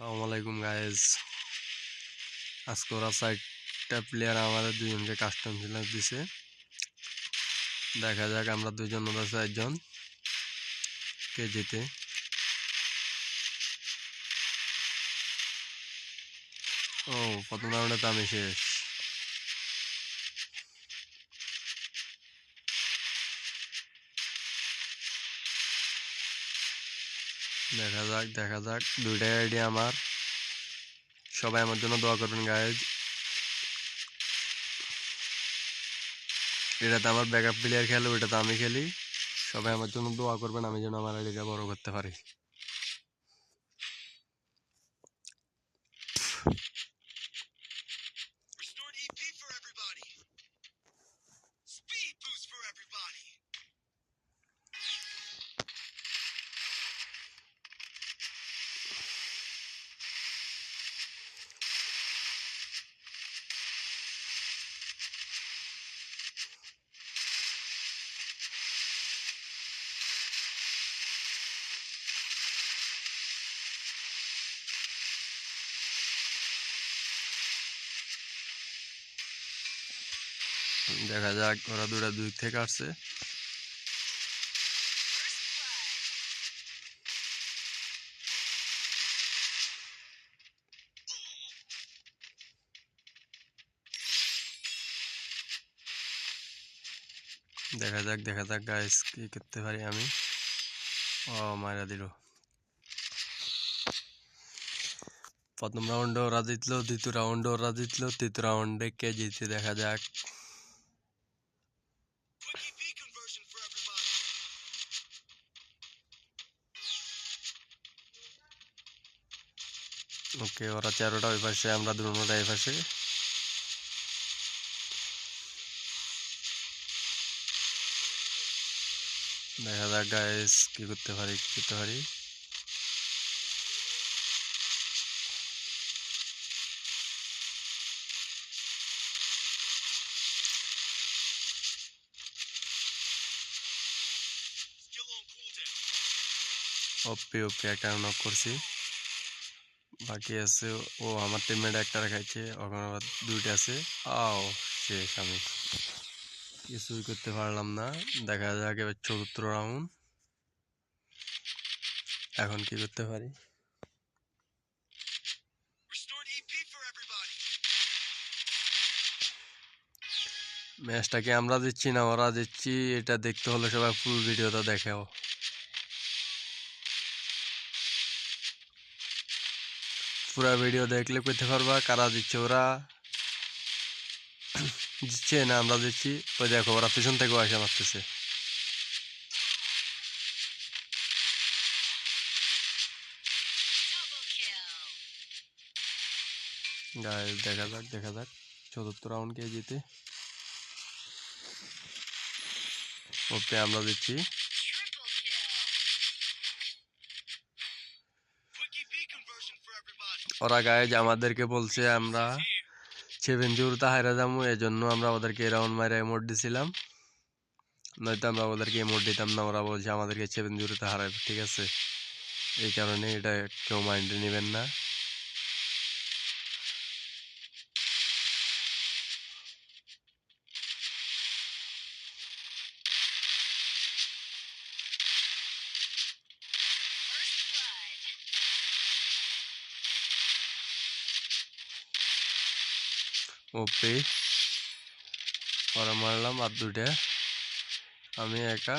আলাইকুম গাইজ আজকে ওরা চারটা প্লেয়ার আমাদের দুজনকে কাস্টম চ্যালেঞ্জ দিছে। দেখা যাক আমরা দুজন ওরা চারজন কে জিতে। ও, প্রথম রাউন্ডে তো আমি শেষ। দেখা যাক দেখা যাক। দুইটাই আইডি আমার। সবাই আমার জন্য দোয়া করবেন গাইজ এটাতে আমার ব্যাকআপ প্লেয়ার খেলে তো আমি খেলি। সবাই আমার জন্য দোয়া করবেন, আমি যেন আমার আইডিটা বড় করতে পারি। দেখা যাক ওরা দুটা দুই থেকে আসছে। দেখা যাক দেখা যাক গাইস কি করতে পারি আমি। ও মারা দিল। প্রথম রাউন্ডে ওরা জিতলো, দ্বিতীয় রাউন্ডে ওরা জিতলো, তৃতীয় রাউন্ডে কে জিতে দেখা যাক। ওকে ওরা তেরোটা ওই পাশে, আমরা দুটোটা এই পাশে দেখা যাক গাইস কি করতে পারি, কি করতে পারি. ওপি ওপি একটা নক করছি বাকি আছে। ও আমার টিমমেট একটা খাইছে ওখানে আবার দুইটা আছে। আও, শেষ আমি। কিছুই করতে পারলাম না। দেখা যাক এবার চতুর্থ রাউন্ড এখন কি করতে পারি? Restored EP for everybody. ম্যাচটা কি আমরা দিচ্ছি না ওরা দিচ্ছি? এটা দেখতে হলে সবাই ফুল ভিডিওটা দেখেও। পুরা ভিডিও দেখলে পেতে পারবা কারা দিচ্ছে ওরা দিচ্ছে না আমরা দিচ্ছি ওই দেখো ওরা পিছন থেকেও আসে মারতেছে দেখা যাক দেখা যাক চতুর্থ রাউন্ড কে জিতে ওকে আমরা দিচ্ছি ওরা গায়ে আমাদেরকে বলছে আমরা. সেভেন জিরোতে হারা যাব এই জন্য আমরা ওদেরকে রাউন্ড মারে এমোট দিছিলাম। নয়তো আমরা ওদেরকে এমোট দিতাম না ওরা বলছে আমাদেরকে সেভেন জিরোতে হারাবে ঠিক আছে? এই কারণে এটা কেউ মাইন্ডে নেবেন না। ওপে। ওরা মারলাম আর দুটা আমি একা।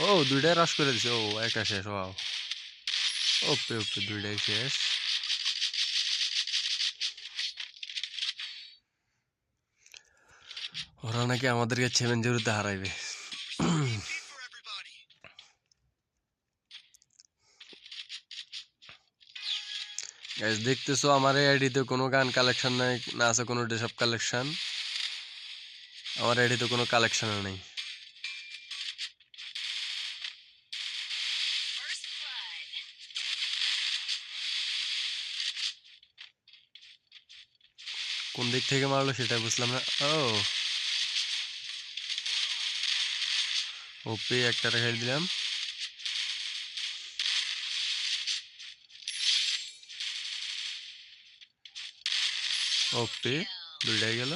ও, দুইটাই রাশ করে দিছে। ও, একা শেষ ও ওপে ওপে, দুইটাই শেষ। ওরা নাকি আমাদেরকে জিরোতে হারাইবে। গাইজ দেখতেছো আমার এই আইডিতে কোনো গান কালেকশন নাই, না আছে কোনো ডেসব কালেকশন আমার আইডিতে কোনো কালেকশন নেই। কোন দিক থেকে মারলো সেটা বুঝলাম না। ও। ওপি একটা রেখে দিলাম। ওপি দুইটাই গেল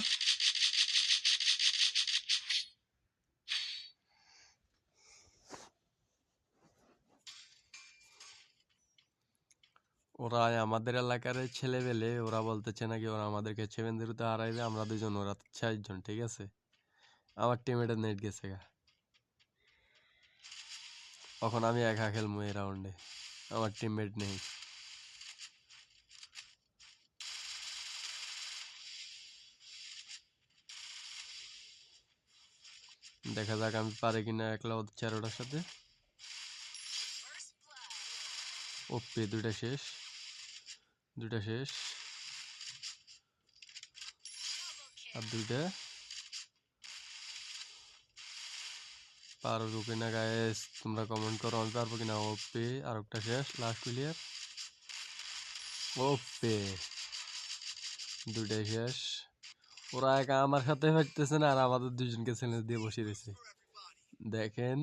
ওরা আমাদের এলাকার ছেলে পেলে ওরা বলতেছে নাকি ওরা আমাদেরকে সেভেন জিরোতে হারাইবে, আমরা দুজন ওরা চারজন, ঠিক আছে? আমার টিমেটের নেট গেছে গা। এখন আমি একা খেলব এই রাউন্ডে আমার টিমমেট নেই। দেখা যাক আমি পারি কিনা একলা ওদের চারোটার সাথে। ওপি দুইটা শেষ। দুইটা শেষ। আর দুইটা। পারব কিনা গায়েস তোমরা কমেন্ট করো, আমি পারব কিনা? ওপি আর একটা শেষ লাস্ট প্লেয়ার ওপি দুইটাই শেষ। ওরা একা আমার সাথে হইতেছে না, আর আমাদের দুজনকে চ্যালেঞ্জ দিয়ে বসে রয়েছে দেখেন।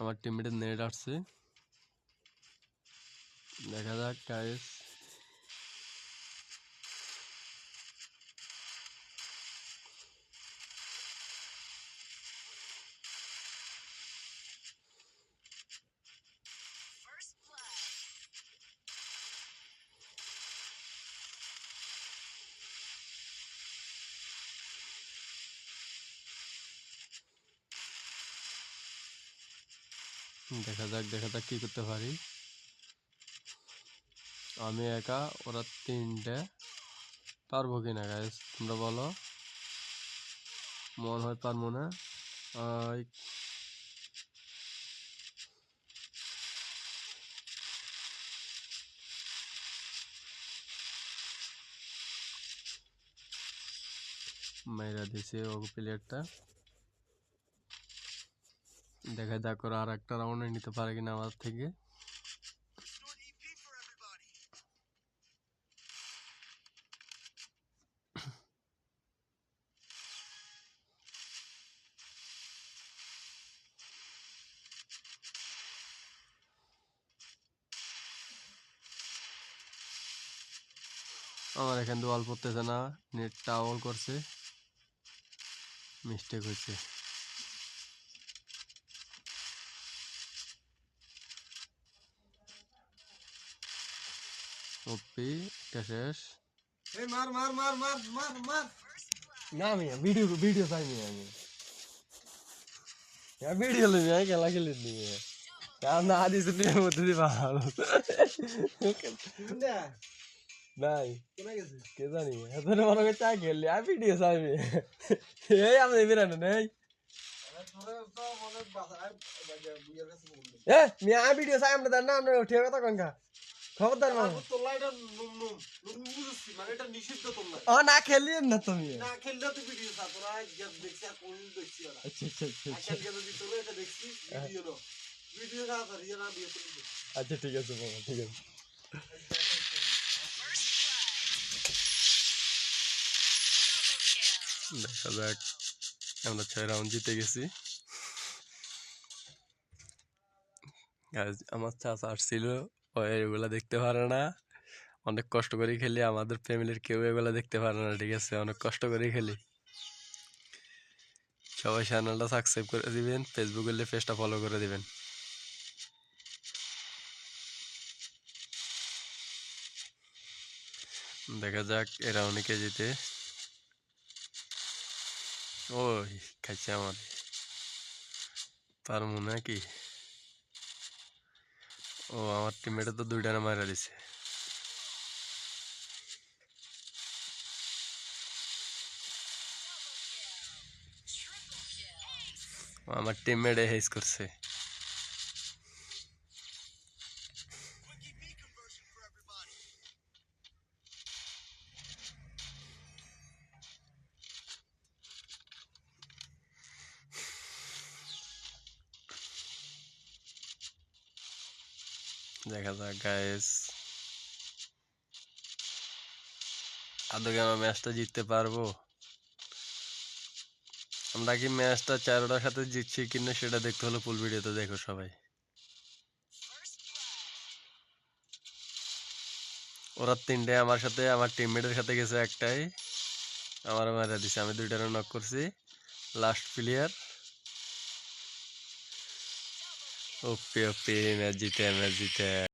আমার টিমমেটের নেট আসছে। দেখা যাক গাইস দেখা যাক দেখা যাক কি করতে পারি। আমি একা, ওরা তিনটে। পারব কিনা গাইস তোমরা বলো। মন হয় পারব না। মাইরা দিছে ও প্লেয়ারটা দেখা যাক ওরা আর একটা রাউন্ডে নিতে পারে কিনা আমার থেকে. আমার এখান অল্প পড়তেছে না নেটটা অল করছে মিস্টেক হয়েছে ওপি এটা শেষ। এই মার মার মার মার মার মার। না আমি ভিডিও ভিডিও চাইনি আমি। ভিডিও লবি আমি খেলা খেলি নিয়ে না দিছে তুমি মধ্যে দিবা। কোনটা? নাই। কোনা গেছে? কে জানি এতদিন মনে করে চা খেললি আমি ভিডিও চাইবি। এই আমি বিরানো নেই। আরে তোরে তো মনে বাসা আর বুইয়ার কাছে বললি এ মি আমি ভিডিও চাই আমরা না আমরা উঠিয়ে কথা কনকা খবরদার মানে ও না না তুমি। না খেললে তো ভিডিও দেখছি আর কোন দেখছি আচ্ছা আচ্ছা আচ্ছা আচ্ছা। যদি তোরা এটা দেখছি ভিডিও নো ভিডিও না আর ইয়ে না বিয়ে তো আচ্ছা ঠিক আছে মামা ঠিক আছে। দেখা যাক আমরা ছয় রাউন্ড জিতে গেছি। আমার চাচা আসছিল। ও এগুলা দেখতে পারে না। অনেক কষ্ট করে খেলি, আমাদের ফ্যামিলির কেউ এগুলা দেখতে পারে না, ঠিক আছে? অনেক কষ্ট করে খেলি। সবাই চ্যানেলটা সাবস্ক্রাইব করে দিবেন ফেসবুক ফেসবুকের পেজটা ফলো করে দিবেন। দেখা যাক, এরা অনেকে জিতে। ওই, খাইছে আমার। পারব নাকি? ও আমার টিমমেটে তো দুইটা মারা দিছে। আমার টিমমেটে হেস করছে। দেখা যাক গাইস আদৌ কি আমরা ম্যাচটা জিততে পারব? আমরা কি ম্যাচটা চারোটার সাথে জিতছি কিনা সেটা দেখতে হলো ফুল ভিডিওতে দেখো সবাই। ওরা তিনটে আমার সাথে, আমার টিমমেটের সাথে গেছে একটাই। আমার মারা দিছে, আমি দুইটা নক করছি। Last player OP OP match জিতে ম্যাচ জিতে